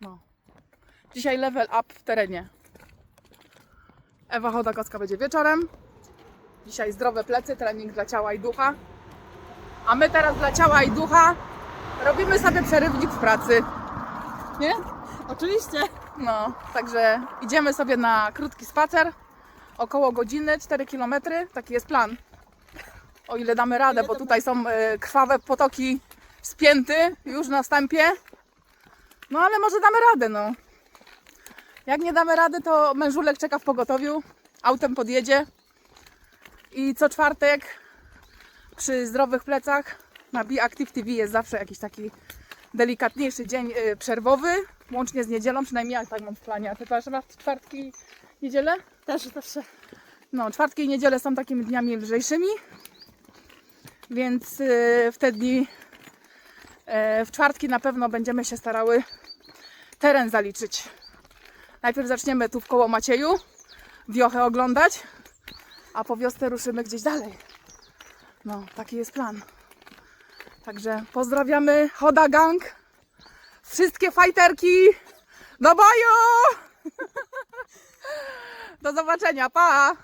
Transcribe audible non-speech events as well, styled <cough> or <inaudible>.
No. Dzisiaj level up w terenie. Ewa Chodakowska będzie wieczorem. Dzisiaj zdrowe plecy, trening dla ciała i ducha. A my teraz dla ciała i ducha robimy sobie przerywnik w pracy. Nie? Oczywiście. No, także idziemy sobie na krótki spacer. Około godziny, 4 km. Taki jest plan. O ile damy radę, bo tutaj są e, krwawe potoki spięty już na wstępie. No ale może damy radę, no. Jak nie damy rady, to mężulek czeka w pogotowiu, autem podjedzie. I co czwartek przy zdrowych plecach na Be Active TV jest zawsze jakiś taki delikatniejszy dzień y, przerwowy, łącznie z niedzielą, przynajmniej ja tak mam w planie. A ty też masz czwartki niedzielę? Też zawsze. No, czwartki i niedziele są takimi dniami lżejszymi, więc y, w te dni, w czwartki na pewno będziemy się starały teren zaliczyć. Najpierw zaczniemy tu w koło Macieju, wiochę oglądać, a po wiosce ruszymy gdzieś dalej. No, taki jest plan. Także pozdrawiamy Hoda Gang, wszystkie fajterki, do boju! <laughs> Do zobaczenia, pa!